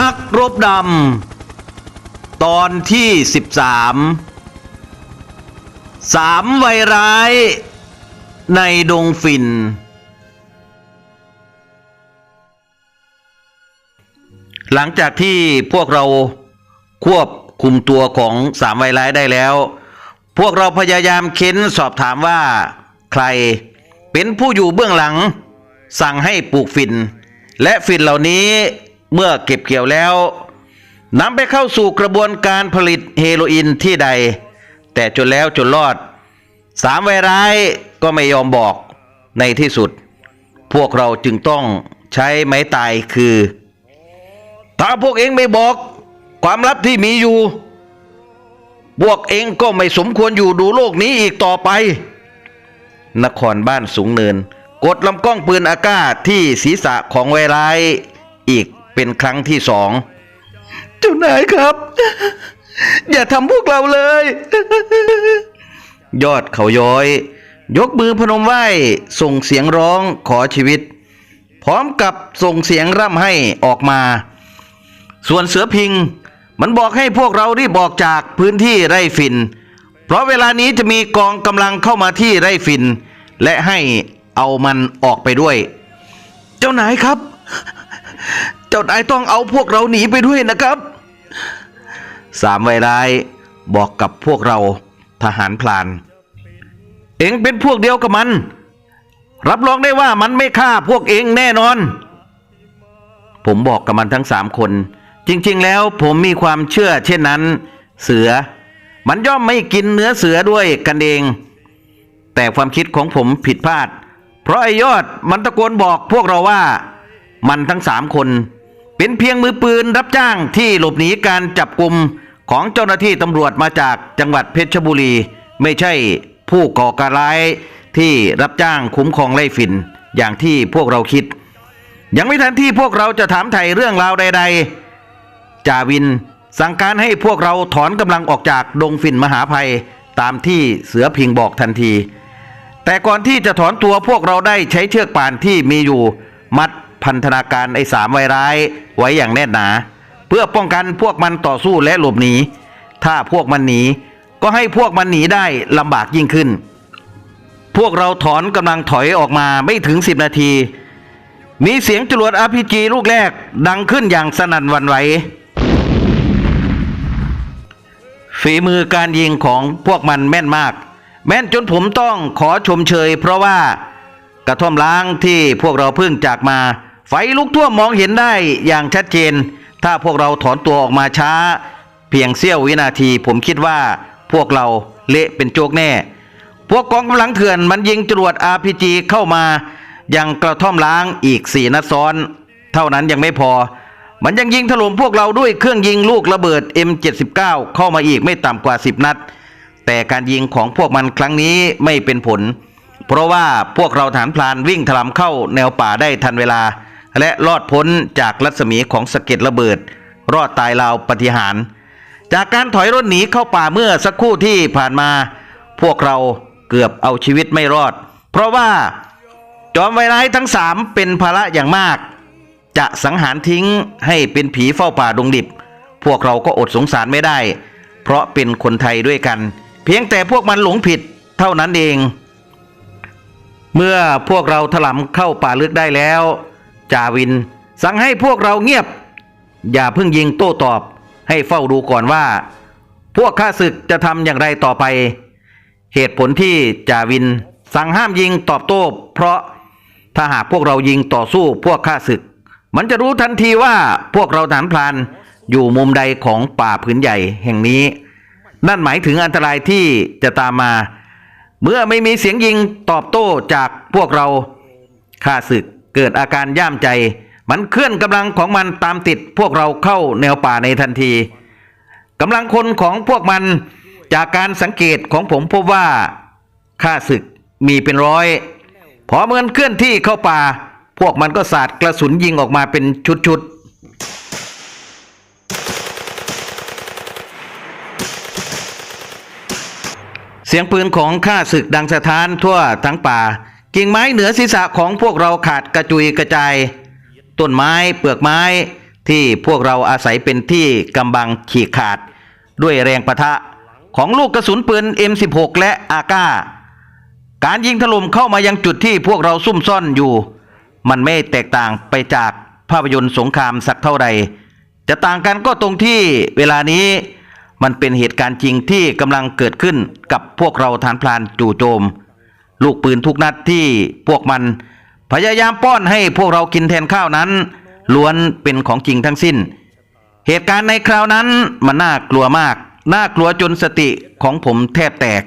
นักรบดำ ตอนที่ 13 สามวัยร้ายในดงฝิ่นหลังจากที่พวกเราควบคุมตัวของสามวัยร้ายได้แล้ว พวกเราพยายามเค้นสอบถามว่า ใครเป็นผู้อยู่เบื้องหลัง สั่งให้ปลูกฝิ่นและฝิ่นเหล่านี้ เมื่อเก็บเกี่ยวแล้วนำไปเข้าสู่กระบวนการผลิตเฮโรอีนที่ใด แต่จนแล้วจนรอดสามวัยร้ายก็ไม่ยอมบอกในที่สุด พวกเราจึงต้องใช้ไม้ตายคือ ถ้าพวกเองไม่บอกความลับที่มีอยู่ พวกเองก็ไม่สมควรอยู่ดูโลกนี้อีกต่อไป นครบ้านสูงเนิน กดลำกล้องปืนอากาศที่ศีรษะของไวร้ายอีก เป็นครั้งที่สองเจ้านายครับ อย่าทำพวกเราเลย ยอดเขาย้อย ยกมือพนมไหว้ส่งเสียงร้องขอชีวิต พร้อมกับส่งเสียงร่ำให้ออกมา ส่วนเสือพิง มันบอกให้พวกเรารีบออกจากพื้นที่ไร่ฝิ่นเพราะเวลานี้จะมีกองกำลังเข้ามาที่ไร่ฝิ่นและให้เอามันออกไปด้วย เจ้านายครับ เจ้านายต้องเอาพวกเราหนีไปด้วยนะครับสามไวร้ายบอกกับพวกเราทหารพลาน เองเป็นพวกเดียวกับมัน รับรองได้ว่ามันไม่ฆ่าพวกเองแน่นอน ผมบอกกับมันทั้งสามคน จริงๆ แล้วผมมีความเชื่อเช่นนั้น เสือ มันย่อมไม่กินเนื้อเสือด้วยกันเอง แต่ความคิดของผมผิดพลาด เพราะไอ้ยอดมันตะโกนบอกพวกเราว่า มันทั้งสามคน เป็นเพียงมือปืนรับจ้างที่หลบหนีการจับกลุ่มของเจ้าหน้าที่ตำรวจมาจากจังหวัดเพชรบุรี ไม่ใช่ผู้ก่อการร้ายที่รับจ้างคุ้มครองไล่ฝิ่นอย่างที่พวกเราคิด ยังไม่ทันที่พวกเราจะถามไถ่เรื่องราวใด ๆ จาวินสั่งการให้พวกเราถอนกำลังออกจากดงฝิ่นมหาภัยตามที่เสือพิงบอกทันที แต่ก่อนที่จะถอนตัวพวกเราได้ใช้เชือกป่านที่มีอยู่ มัด พันธนาการไอ้สามไวร้ายไว้อย่างแน่นหนา เพื่อป้องกันพวกมันต่อสู้และหลบหนี ถ้าพวกมันหนี ก็ให้พวกมันหนีได้ลำบากยิ่งขึ้น พวกเราถอนกำลังถอยออกมาไม่ถึง10นาที มีเสียงจรวด RPG ลูกแรกดังขึ้นอย่างสนั่นวันไหวฝีมือการยิงของพวกมันแม่นมาก แม่นจนผมต้องขอชมเชย เพราะว่ากระท่อมล้างที่พวกเราเพิ่งจากมา ไฟลุกท่วมมองเห็นได้อย่างชัดเจน ถ้าพวกเราถอนตัวออกมาช้า เพียงเสี้ยววินาทีผมคิดว่าพวกเราเละเป็นโจกแน่ พวกกองกำลังเถื่อนมันยิงจรวด RPG เข้ามายังกระท่อมล้างอีกสี่นัดซ้อน เท่านั้นยังไม่พอ มันยังยิงถล่มพวกเราด้วยเครื่องยิงลูกระเบิด M79 เข้ามาอีกไม่ต่ำกว่า 10 นัด แต่การยิงของพวกมันครั้งนี้ไม่เป็นผล เพราะว่าพวกเราฐานพลานวิ่งถลำเข้าแนวป่าได้ทันเวลา และรอดพ้นจากรัศมีของสะเก็ดระเบิด รอดตายราวปฏิหาร จากการถอยรถหนีเข้าป่าเมื่อสักครู่ที่ผ่านมา พวกเราเกือบเอาชีวิตไม่รอด เพราะว่าจอมไวร้ายทั้งสามเป็นภาระอย่างมาก จะสังหารทิ้งให้เป็นผีเฝ้าป่าดงดิบ พวกเราก็อดสงสารไม่ได้ เพราะเป็นคนไทยด้วยกัน เพียงแต่พวกมันหลงผิดเท่านั้นเอง เมื่อพวกเราถลำเข้าป่าลึกได้แล้ว จาวิน สั่งให้พวกเราเงียบ อย่าเพิ่งยิงโต้ตอบ ให้เฝ้าดูก่อนว่า พวกข้าศึกจะทำอย่างไรต่อไป เหตุผลที่จาวิน สั่งห้ามยิงตอบโต้ เพราะถ้าหากพวกเรายิงต่อสู้พวกข้าศึก มันจะรู้ทันทีว่าพวกเราฐานพลานอยู่มุมใดของป่าผืนใหญ่แห่งนี้ นั่นหมายถึงอันตรายที่จะตามมา เมื่อไม่มีเสียงยิงตอบโต้จากพวกเราข้าศึก เกิดอาการย่ามใจ มันเคลื่อนกำลังของมันตามติดพวกเราเข้าแนวป่าในทันทีกำลังคนของพวกมันจากการสังเกตของผมพบว่าข้าศึกมีเป็นร้อย พอเมือนเคลื่อนที่เข้าป่า พวกมันก็สาดกระสุนยิงออกมาเป็นชุดๆเสียงปืนของข้าศึกดังสะท้านทั่วทั้งป่า กิ่งไม้เหนือศีรษะของพวกเราขาดกระจุยกระจาย ต้นไม้เปลือกไม้ที่พวกเราอาศัยเป็นที่กำบังขีดขาด ด้วยแรงประทะของลูกกระสุนปืน M16 และอากาการยิงถล่มเข้ามายังจุดที่พวกเราซุ่มซ่อนอยู่ มันไม่แตกต่างไปจากภาพยนตร์สงครามสักเท่าใด จะต่างกันก็ตรงที่เวลานี้มันเป็นเหตุการณ์จริงที่กำลังเกิดขึ้นกับพวกเราฐานพลานจู่โจม ลูกปืนทุกนัดที่พวกมัน พยายามป้อนให้พวกเรากินแทนข้าวนั้น ล้วนเป็นของจริงทั้งสิ้น เหตุการณ์ในคราวนั้นมันน่ากลัวมาก น่ากลัวจนสติของผมแทบแตก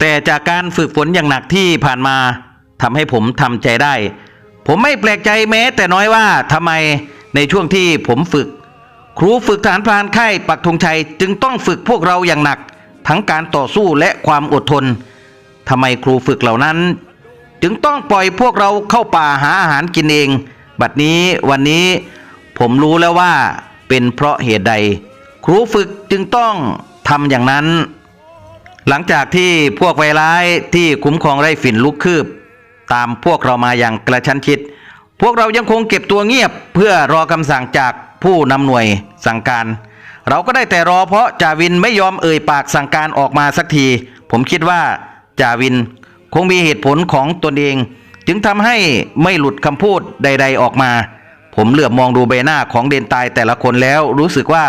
แต่จากการฝึกฝนอย่างหนักที่ผ่านมาทำให้ผมทำใจได้ ผมไม่แปลกใจแม้แต่น้อยว่าทำไมในช่วงที่ผมฝึก ครูฝึกฐานพรานค่ายปักธงชัยจึงต้องฝึกพวกเราอย่างหนัก ทั้งการต่อสู้และความอดทน ทำไมครูฝึกเหล่านั้น จึงต้องปล่อยพวกเราเข้าป่าหาอาหารกินเอง บัดนี้วันนี้ผมรู้แล้วว่าเป็นเพราะเหตุใด ครูฝึกจึงต้องทำอย่างนั้น หลังจากที่พวกไวร้ายที่คุ้มครองไร่ฝิ่นลุกคืบ ตามพวกเรามาอย่างกระชั้นชิด พวกเรายังคงเก็บตัวเงียบ เพื่อรอคำสั่งจากผู้นำหน่วยสั่งการ เราก็ได้แต่รอเพราะจาวินไม่ยอมเอ่ยปากสั่งการออกมาสักที ผมคิดว่า จาวิน คงมีเหตุผลของตนเอง จึงทำให้ไม่หลุดคำพูดใด ๆออกมา ผมเหลือบมองดูใบหน้าของเดนตายแต่ละคนแล้วรู้สึกว่า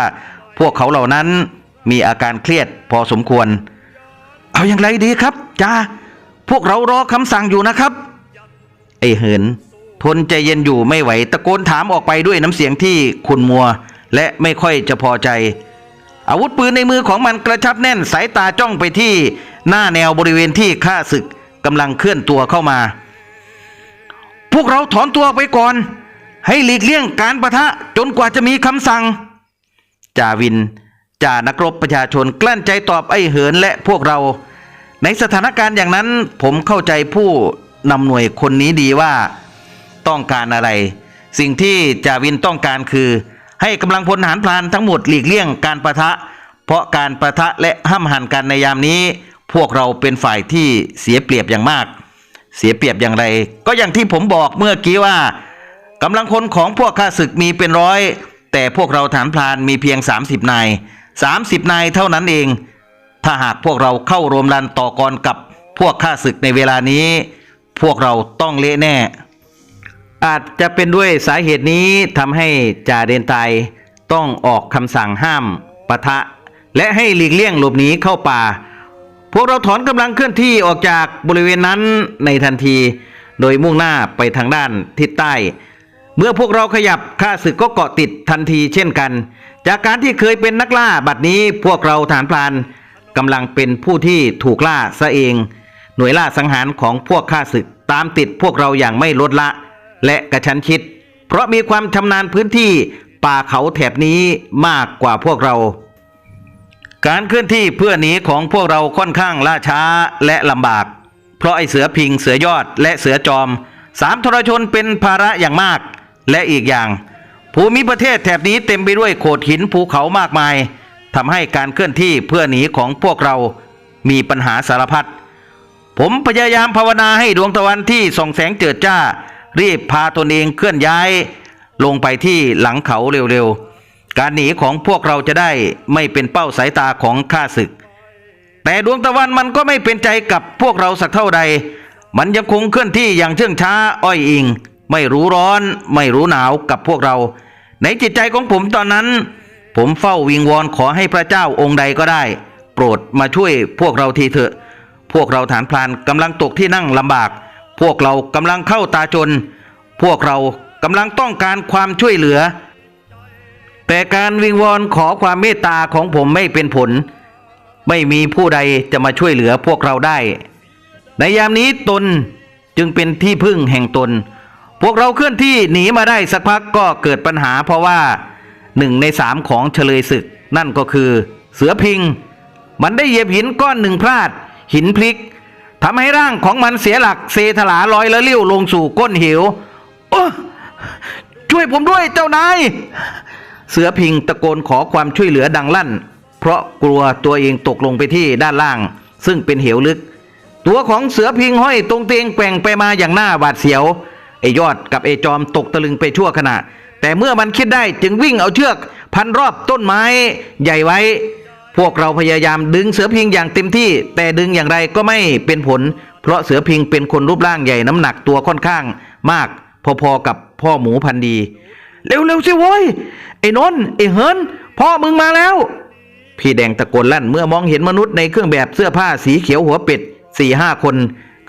พวกเขาเหล่านั้นมีอาการเครียดพอสมควร เอาอย่างไรดีครับจ้าพวกเรารอคำสั่งอยู่นะครับ ไอ้เหิน ทนใจเย็นอยู่ไม่ไหวตะโกนถามออกไปด้วยน้ำเสียงที่ขุนมัว และไม่ค่อยจะพอใจ อาวุธปืนในมือของมันกระชับแน่นสายตาจ้องไปที่ หน้าแนวบริเวณที่ข้าศึกกำลังเคลื่อนตัวเข้ามา พวกเราถอนตัวไปก่อน ให้หลีกเลี่ยงการประทะจนกว่าจะมีคำสั่งจ่าวินจ่านักรบประชาชนกลั้นใจตอบไอ้เหินและพวกเรา ในสถานการณ์อย่างนั้นผมเข้าใจผู้นำหน่วยคนนี้ดีว่า ต้องการอะไร สิ่งที่จ่าวินต้องการคือ ให้กำลังพลทหารพลานทั้งหมดหลีกเลี่ยงการประทะ เพราะการประทะและห้ามหันกันในยามนี้ พวกเราเป็นฝ่ายที่เสียเปรียบอย่างมาก เสียเปรียบอย่างไร ก็อย่างที่ผมบอกเมื่อกี้ว่ากำลังคนของพวกข้าศึกมีเป็นร้อย แต่พวกเราฐานพลานมีเพียง 30 นาย 30 นายเท่านั้นเอง ถ้าหากพวกเราเข้ารวมรันต่อกรกับพวกข้าศึกในเวลานี้ พวกเราต้องเละแน่ อาจจะเป็นด้วยสาเหตุนี้ทำให้จ่าเดนไตายต้องออกคำสั่งห้ามปะทะ และให้หลีกเลี่ยงหลบหนีเข้าป่า พวกเราถอนกำลังเคลื่อนที่ออกจากบริเวณนั้นในทันที โดยมุ่งหน้าไปทางด้านทิศใต้ เมื่อพวกเราขยับข้าศึกก็เกาะติดทันทีเช่นกัน จากการที่เคยเป็นนักล่าบัดนี้พวกเราฐานพลานกำลังเป็นผู้ที่ถูกล่าซะเอง หน่วยล่าสังหารของพวกข้าศึกตามติดพวกเราอย่างไม่ลดละ และกระชั้นชิด เพราะมีความชำนาญพื้นที่ป่าเขาแถบนี้มากกว่าพวกเรา การเคลื่อนที่เพื่อหนีของพวกเราค่อนข้างล่าช้าและลำบาก เพราะไอเสือพิงเสือยอดและเสือจอมสามทรชนเป็นภาระอย่างมาก และอีกอย่าง ภูมิประเทศแถบนี้เต็มไปด้วยโขดหินภูเขามากมายทำให้การเคลื่อนที่เพื่อหนีของพวกเรามีปัญหาสารพัดผมพยายามภาวนาให้ดวงตะวันที่ส่องแสงเจิดจ้า รีบพาตนเองเคลื่อนย้าย ลงไปที่หลังเขาเร็วๆ การหนีของพวกเราจะได้ไม่เป็นเป้าสายตาของข้าศึก แต่ดวงตะวันมันก็ไม่เป็นใจกับพวกเราสักเท่าใด มันยังคงเคลื่อนที่อย่างเชื่องช้าอ้อยอิง ไม่รู้ร้อนไม่รู้หนาวกับพวกเรา ในจิตใจของผมตอนนั้น ผมเฝ้าวิงวอนขอให้พระเจ้าองค์ใดก็ได้ โปรดมาช่วยพวกเราทีเถอะ พวกเราฐานพลานกำลังตกที่นั่งลำบาก พวกเรากำลังเข้าตาจน พวกเรากำลังต้องการความช่วยเหลือ แต่การวิงวอนขอความเมตตาของผมไม่เป็นผล ไม่มีผู้ใดจะมาช่วยเหลือพวกเราได้ ในยามนี้ตนจึงเป็นที่พึ่งแห่งตน พวกเราเคลื่อนที่หนีมาได้สักพักก็เกิดปัญหาเพราะว่าหนึ่งในสามของเฉลยศึก นั่นก็คือเสือพิง มันได้เหยียบหินก้อนหนึ่งพลาด หินพลิกทำให้ร่างของมันเสียหลักเซถลาลอยและเลี้ยวลงสู่ก้นเหวโอ้ช่วยผมด้วยเจ้านาย เสือพิงตะโกนขอความช่วยเหลือดังลั่น เพราะกลัวตัวเองตกลงไปที่ด้านล่าง ซึ่งเป็นเหวลึก ตัวของเสือพิงห้อยตรงเตียงแกว่งไปมาอย่างหน้าหวาดเสียวไอยอดกับไอจอมตกตะลึงไปชั่วขณะ แต่เมื่อมันคิดได้จึงวิ่งเอาเชือก พันรอบต้นไม้ใหญ่ไว้ พวกเราพยายามดึงเสือพิงอย่างเต็มที่ แต่ดึงอย่างไรก็ไม่เป็นผล เพราะเสือพิงเป็นคนรูปร่างใหญ่น้ำหนักตัวค่อนข้าง มากพอๆกับพ่อหมูพันดี เร็วๆสิโว้ยไอ้นนท์ไอ้เฮินพ่อมึงมาแล้ว พี่แดงตะโกนลั่นเมื่อมองเห็นมนุษย์ในเครื่องแบบเสื้อผ้าสีเขียวหัวเป็ดสี่ห้าคน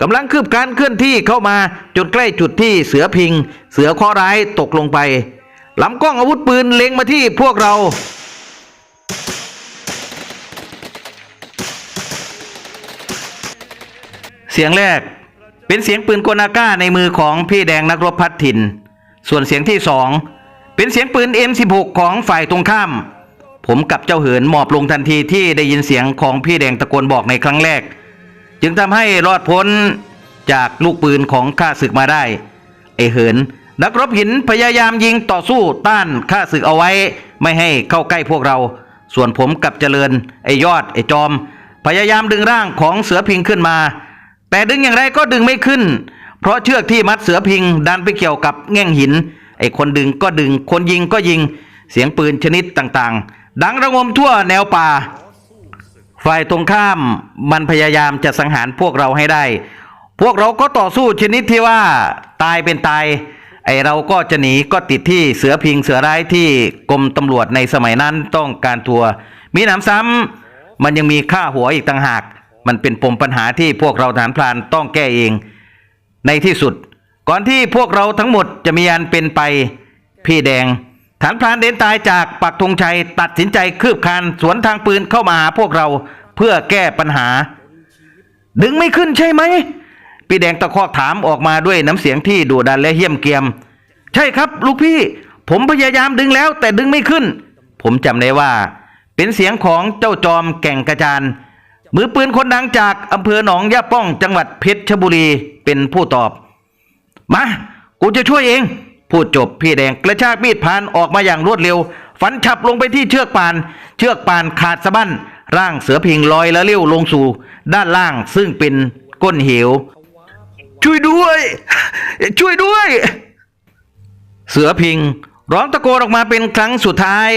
กำลังคืบการเคลื่อนที่เข้ามาจนใกล้จุดที่เสือพิง เสือข้อร้ายตกลงไปลำกล้องอาวุธปืนเล็งมาที่พวกเราเสียงแรกเป็นเสียงปืนโกนาก้าในมือของพี่แดงนักรบพัดถิ่น ส่วนเสียงที่สอง เป็นเสียงปืน M16 ของฝ่ายตรงข้าม ผมกับเจ้าเหินหมอบลงทันทีที่ได้ยินเสียงของพี่แดงตะโกนบอกในครั้งแรก จึงทำให้รอดพ้นจากลูกปืนของข้าศึกมาได้ ไอเหิน นักรบหินพยายามยิงต่อสู้ต้านข้าศึกเอาไว้ ไม่ให้เข้าใกล้พวกเรา ส่วนผมกับเจริญ ไอยอด ไอจอม พยายามดึงร่างของเสือพิงขึ้นมา แต่ดึงอย่างไรก็ดึงไม่ขึ้น เพราะเชือกที่มัดเสือพิงดันไปเกี่ยวกับแง่งหิน ไอ้คนดึงก็ดึง คนยิงก็ยิง เสียงปืนชนิดต่างๆ ดังระงมทั่วแนวป่า ฝ่ายตรงข้ามมันพยายามจะสังหารพวกเราให้ได้ พวกเราก็ต่อสู้ชนิดที่ว่าตายเป็นตาย ไอเราก็จะหนีก็ติดที่เสือพิงเสือร้ายที่กรมตำรวจในสมัยนั้นต้องการตัว มีหนำซ้ำมันยังมีค่าหัวอีกต่างหาก มันเป็นปมปัญหาที่พวกเราฐานพลานต้องแก้เอง ในที่สุด ก่อนที่พวกเราทั้งหมดจะมีอันเป็นไป พี่แดง ฐานพรานเดนตายจากปักธงชัยตัดสินใจคืบคานสวนทางปืนเข้ามาหาพวกเราเพื่อแก้ปัญหา ดึงไม่ขึ้นใช่ไหม พี่แดงตะคอกถามออกมาด้วยน้ำเสียงที่ดุดันและเหี้ยมเกียม ใช่ครับ ลูกพี่ ผมพยายามดึงแล้วแต่ดึงไม่ขึ้น ผมจำได้ว่า เป็นเสียงของเจ้าจอมแก่งกระจานมือปืนคนดังจากอำเภอหนองยาป้องจังหวัดเพชรบุรีเป็นผู้ตอบ มา กูจะช่วยเอง พูดจบพี่แดงกระชากมีดพานออกมาอย่างรวดเร็ว ฟันฉับลงไปที่เชือกป่าน เชือกป่านขาดสะบั้น ร่างเสือพิงลอยและเลี้ยวลงสู่ ด้านล่างซึ่งเป็นก้นเหว ช่วยด้วย ช่วยด้วย เสือพิง ร้องตะโกนออกมาเป็นครั้งสุดท้าย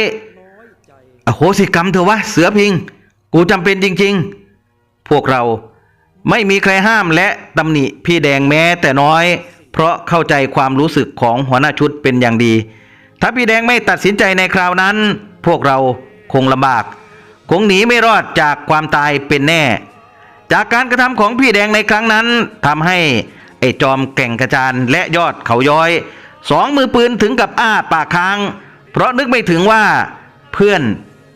อโหสิกรรมเถอะวะเสือพิง กูจำเป็นจริง ๆ พวกเราไม่มีใครห้ามและตำหนิพี่แดงแม้แต่น้อย เพราะเข้าใจความรู้สึกของหัวหน้าชุดเป็นอย่างดี ถ้าพี่แดงไม่ตัดสินใจในคราวนั้น พวกเราคงลำบาก คงหนีไม่รอดจากความตายเป็นแน่ จากการกระทำของพี่แดงในครั้งนั้นทำให้ไอ้จอมแก่งกระจานและยอดเขาย้อย สองมือปืนถึงกับอ้าปากค้าง เพราะนึกไม่ถึงว่าเพื่อน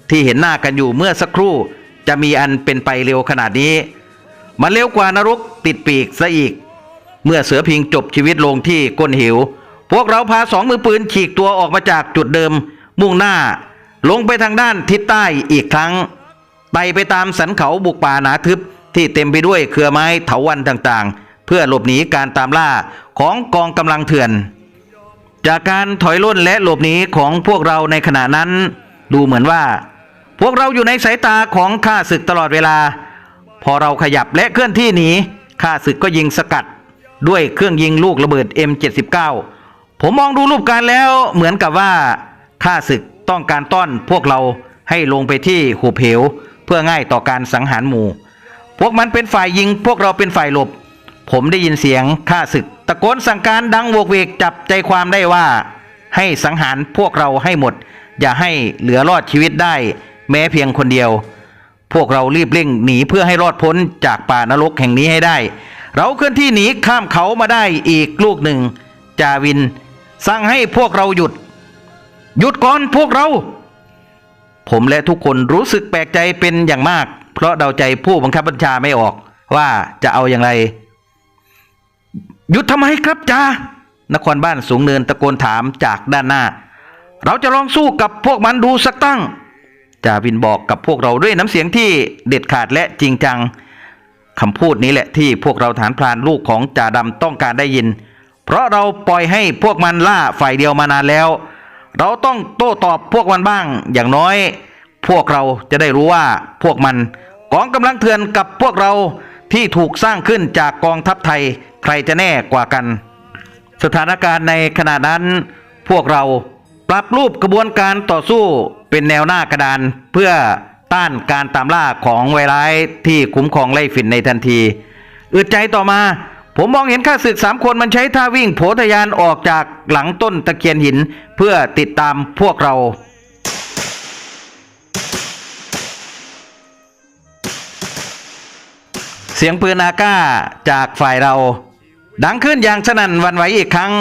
ที่เห็นหน้ากันอยู่เมื่อสักครู่ จะมีอันเป็นไปเร็วขนาดนี้ มันเร็วกว่านรกติดปีกซะอีก เมื่อเสือพิงจบชีวิตลงที่ก้นหิว พวกเราพาสองมือปืนฉีกตัวออกมาจากจุดเดิม มุ่งหน้า ลงไปทางด้านทิศใต้อีกครั้งไต่ไปตามสันเขาบุกป่าหนาทึบที่เต็มไปด้วยเครือไม้เถาวันต่างๆ เพื่อหลบหนีการตามล่าของกองกำลังเถื่อน จากการถอยร่นและหลบหนีของพวกเราในขณะนั้น ดูเหมือนว่า พวกเราอยู่ในสายตาของข้าศึกตลอดเวลา พอเราขยับและเคลื่อนที่หนีข้าศึกก็ยิงสกัด ด้วยเครื่องยิงลูกระเบิด M79 ผมมองดูรูปการแล้วเหมือนกับว่าข้าศึกต้องการต้อนพวกเราให้ลงไปที่หุบเหว เพื่อง่ายต่อการสังหารหมู่ พวกมันเป็นฝ่ายยิง พวกเราเป็นฝ่ายหลบ ผมได้ยินเสียงข้าศึก ตะโกนสั่งการดังโวกเวกจับใจความได้ว่า ให้สังหารพวกเราให้หมด อย่าให้เหลือรอดชีวิตได้ แม้เพียงคนเดียว พวกเรารีบเร่งหนีเพื่อให้รอดพ้นจากป่านรกแห่งนี้ให้ได้ เราเคลื่อนที่หนีข้ามเขามาได้อีกลูกหนึ่ง จาวิน สั่งให้พวกเราหยุด หยุดก่อนพวกเรา ผมและทุกคนรู้สึกแปลกใจเป็นอย่างมาก เพราะเดาใจผู้บังคับบัญชาไม่ออกว่าจะเอาอย่างไร หยุดทำไมครับจา นครบ้านสูงเนินตะโกนถามจากด้านหน้า เราจะลองสู้กับพวกมันดูสักตั้ง จาวินบอกกับพวกเราด้วยน้ำเสียงที่เด็ดขาดและจริงจัง คำพูดนี้แหละที่พวกเราฐานพรานลูกของจ่าดำต้องการได้ยิน เพราะเราปล่อยให้พวกมันล่าฝ่ายเดียวมานานแล้ว เราต้องโต้ตอบพวกมันบ้าง อย่างน้อย พวกเราจะได้รู้ว่าพวกมันกองกำลังเถื่อนกับพวกเราที่ถูกสร้างขึ้นจากกองทัพไทยใครจะแน่กว่ากัน สถานการณ์ในขณะนั้น พวกเราปรับรูปกระบวนการต่อสู้เป็นแนวหน้ากระดานเพื่อ ต้านการตามล่าของไวร้ายที่คุ้มครองไล่ฝิ่นในทันที อึดใจต่อมา ผมมองเห็นข้าศึกสามคนมันใช้ท่าวิ่งโผทะยานออกจากหลังต้นตะเคียนหินเพื่อติดตามพวกเราเสียงปืนอาก้าจากฝ่ายเรา ดังขึ้นอย่างสนั่นวันไหวอีกครั้ง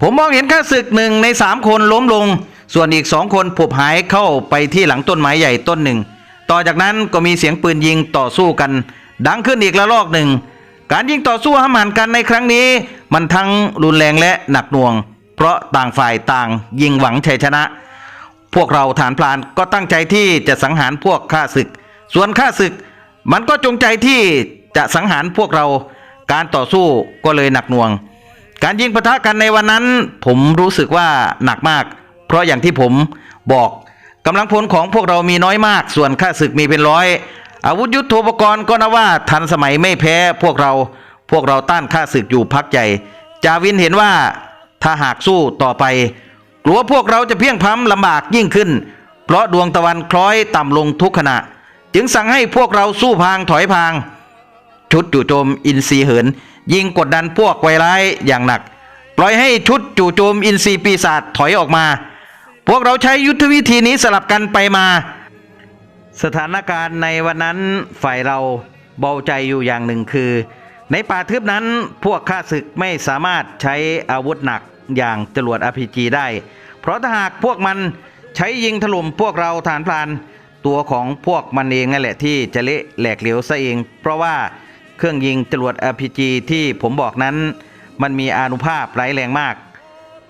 ผมมองเห็นข้าศึกหนึ่งในสามคนล้มลง ส่วนอีกสองคนผบหายเข้าไปที่หลังต้นไม้ใหญ่ต้นหนึ่ง ต่อจากนั้นก็มีเสียงปืนยิงต่อสู้กัน ดังขึ้นอีกละลอกหนึ่ง การยิงต่อสู้ห้ามหันกันในครั้งนี้ มันทั้งรุนแรงและหนักหน่วง เพราะต่างฝ่ายต่างยิงหวังชัยชนะ พวกเราฐานพลานก็ตั้งใจที่จะสังหารพวกข้าศึก ส่วนข้าศึก มันก็จงใจที่จะสังหารพวกเรา การต่อสู้ก็เลยหนักหน่วง การยิงปะทะกันในวันนั้น ผมรู้สึกว่าหนักมาก เพราะอย่างที่ผมบอก กำลังพลของพวกเรามีน้อยมาก ส่วนข้าศึกมีเป็นร้อย อาวุธยุทโธปกรณ์ก็นับว่าทันสมัยไม่แพ้พวกเรา พวกเราต้านข้าศึกอยู่พักใหญ่ จาวินเห็นว่าถ้าหากสู้ต่อไป กลัวพวกเราจะเพียงพ้ำลำบากยิ่งขึ้น เพราะดวงตะวันคล้อยต่ำลงทุกขณะ จึงสั่งให้พวกเราสู้พางถอยพาง ชุดจู่โจมอินทรีเหิน ยิงกดดันพวกไวร้ายอย่างหนัก ปล่อยให้ชุดจู่โจมอินทรีปีศาจถอยออกมา พวกเราใช้ยุทธวิธีนี้สลับกันไปมา สถานการณ์ในวันนั้นฝ่ายเราเบาใจอยู่อย่างหนึ่งคือ ในป่าทึบนั้นพวกข้าศึกไม่สามารถใช้อาวุธหนักอย่างจรวด RPG ได้ เพราะถ้าหากพวกมันใช้ยิงถล่มพวกเราฐานพลานตัวของพวกมันเองนั่นแหละที่จะเละแหลกเหลวซะเอง เพราะว่าเครื่องยิงจรวด RPG ที่ผมบอกนั้น มันมีอานุภาพร้ายแรงมาก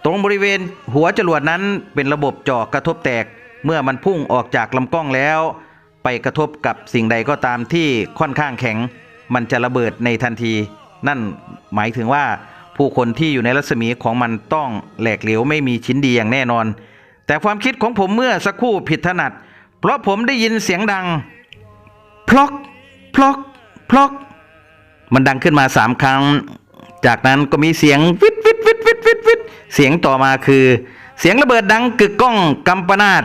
ตรงบริเวณหัวจรวดนั้นเป็นระบบเจาะกระทบแตกเมื่อมันพุ่งออกจากลำกล้องแล้ว ไปกระทบกับสิ่งใดก็ตามที่ค่อนข้างแข็ง มันจะระเบิดในทันที นั่นหมายถึงว่าผู้คนที่อยู่ในรัศมีของมันต้องแหลกเหลวไม่มีชิ้นดีอย่างแน่นอน แต่ความคิดของผมเมื่อสักครู่ผิดถนัด เพราะผมได้ยินเสียงดังพลอกพลอกพลอก มันดังขึ้นมาสามครั้ง จากนั้นก็มีเสียงวิดวิดวิดวิดวิดวิด เสียงต่อมาคือ เสียงระเบิดดังกึกก้องกำปนาต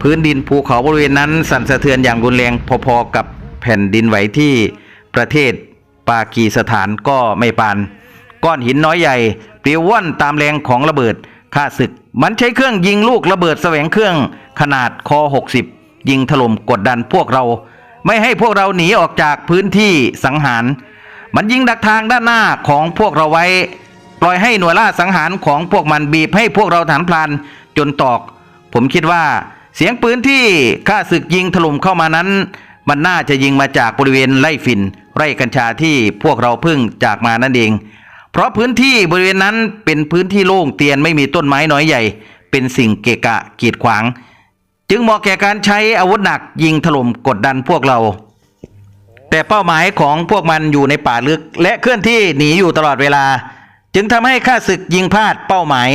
พื้นดินภูเขาบริเวณนั้น สั่นสะเทือนอย่างรุนแรงพอๆกับแผ่นดินไหวที่ประเทศปากีสถานก็ไม่ปาน ก้อนหินน้อยใหญ่ปลิวว่อนตามแรงของระเบิดข้าศึก มันใช้เครื่องยิงลูกระเบิดแสวงเครื่องขนาดคอ60 ยิงถล่มกดดันพวกเรา ไม่ให้พวกเราหนีออกจากพื้นที่สังหาร มันยิงดักทางด้านหน้าของพวกเราไว้ ปล่อยให้หน่วยล่าสังหารของพวกมันบีบให้พวกเราฐานพลานจนตอก ผมคิดว่าเสียงปืนที่ข้าศึกยิงถล่มเข้ามานั้น มันน่าจะยิงมาจากบริเวณไร่ฝิ่น ไร่กัญชาที่พวกเราเพิ่งจากมานั่นเอง เพราะพื้นที่บริเวณนั้นเป็นพื้นที่โล่งเตียนไม่มีต้นไม้น้อยใหญ่ เป็นสิ่งเกะกะกีดขวาง จึงเหมาะแก่การใช้อาวุธหนักยิงถล่มกดดันพวกเรา แต่เป้าหมายของพวกมันอยู่ในป่าลึก และเคลื่อนที่หนีอยู่ตลอดเวลา จึงทำให้ข้าศึกยิงพลาดเป้าหมาย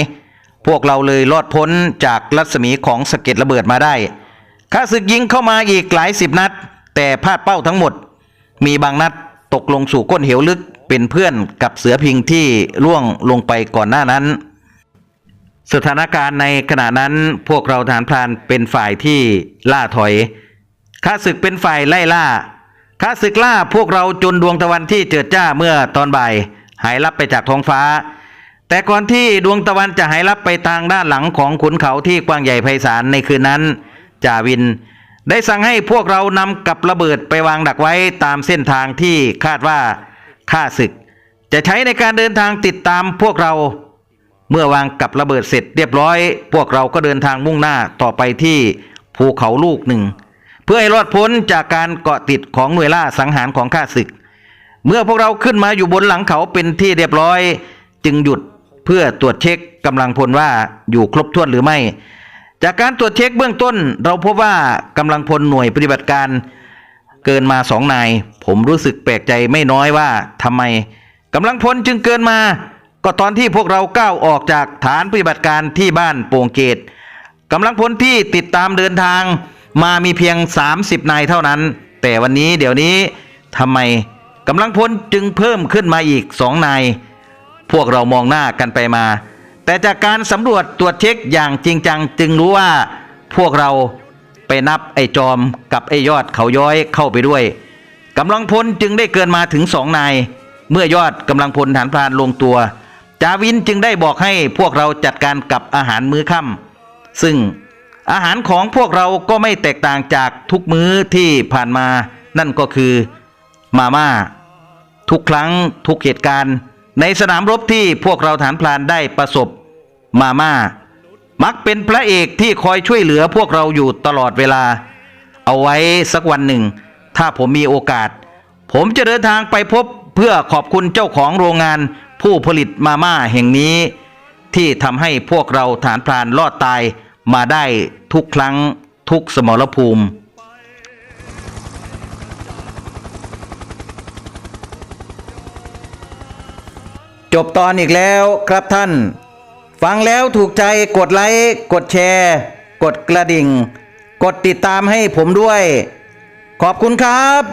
พวกเราเลยรอดพ้นจากรัศมีของสะเก็ดระเบิดมาได้ข้าศึกยิงเข้ามาอีกหลายสิบนัด แต่พลาดเป้าทั้งหมด มีบางนัดตกลงสู่ก้นเหวลึกเป็นเพื่อนกับเสือพิงที่ล่วงลงไปก่อนหน้านั้น สถานการณ์ในขณะนั้นพวกเราฐานพรานเป็นฝ่ายที่ล่าถอยข้าศึกเป็นฝ่ายไล่ล่าข้าศึกล่าพวกเราจนดวงตะวันที่เจิดจ้าเมื่อตอนบ่าย หายลับไปจากท้องฟ้า แต่ก่อนที่ดวงตะวันจะหายลับไปทางด้านหลังของขุนเขาที่กว้างใหญ่ไพศาลในคืนนั้นจ่าวินได้สั่งให้พวกเรานำกับระเบิดไปวางดักไว้ตามเส้นทางที่คาดว่าข้าศึก จะใช้ในการเดินทางติดตามพวกเรา เมื่อวางกับระเบิดเสร็จเรียบร้อย พวกเราก็เดินทางมุ่งหน้าต่อไปที่ภูเขาลูกหนึ่ง เพื่อให้รอดพ้นจากการเกาะติดของหน่วยล่าสังหารของข้าศึก เมื่อพวกเราขึ้นมาอยู่บนหลังเขาเป็นที่เรียบร้อย จึงหยุดเพื่อตรวจเช็คกำลังพลว่าอยู่ครบถ้วนหรือไม่ จากการตรวจเช็คเบื้องต้น เราพบว่ากำลังพลหน่วยปฏิบัติการเกินมาสองนาย ผมรู้สึกแปลกใจไม่น้อยว่าทำไมกำลังพลจึงเกินมา ก็ตอนที่พวกเราก้าวออกจากฐานปฏิบัติการที่บ้านโป่งเกตกำลังพลที่ติดตามเดินทางมามีเพียง 30 นายเท่านั้น แต่วันนี้เดี๋ยวนี้ทำไม กำลังพลจึงเพิ่มขึ้นมาอีกสองนาย พวกเรามองหน้ากันไปมา แต่จากการสำรวจตรวจเช็คอย่างจริงจังจึงรู้ว่า พวกเราไปนับไอ้จอมกับไอ้ยอดเขาย้อยเข้าไปด้วยกำลังพลจึงได้เกินมาถึงสองนาย เมื่อยอดกำลังพลฐานพรานลงตัว จาวินจึงได้บอกให้พวกเราจัดการกับอาหารมื้อค่ำซึ่งอาหารของพวกเราก็ไม่แตกต่างจากทุกมื้อที่ผ่านมา นั่นก็คือมาม่า ทุกครั้งทุกเหตุการณ์ ในสนามรบที่พวกเราฐานพลานได้ประสบมาม่า มักเป็นพระเอกที่คอยช่วยเหลือพวกเราอยู่ตลอดเวลา เอาไว้สักวันหนึ่ง ถ้าผมมีโอกาส ผมจะเดินทางไปพบเพื่อขอบคุณเจ้าของโรงงานผู้ผลิตมาม่าแห่งนี้ ที่ทำให้พวกเราฐานพรานรอดตายมาได้ทุกครั้งทุกสมรภูมิ จบตอนอีกแล้วครับท่าน ฟังแล้วถูกใจกดไลค์กดแชร์ กดกระดิ่ง กดติดตามให้ผมด้วย ขอบคุณครับ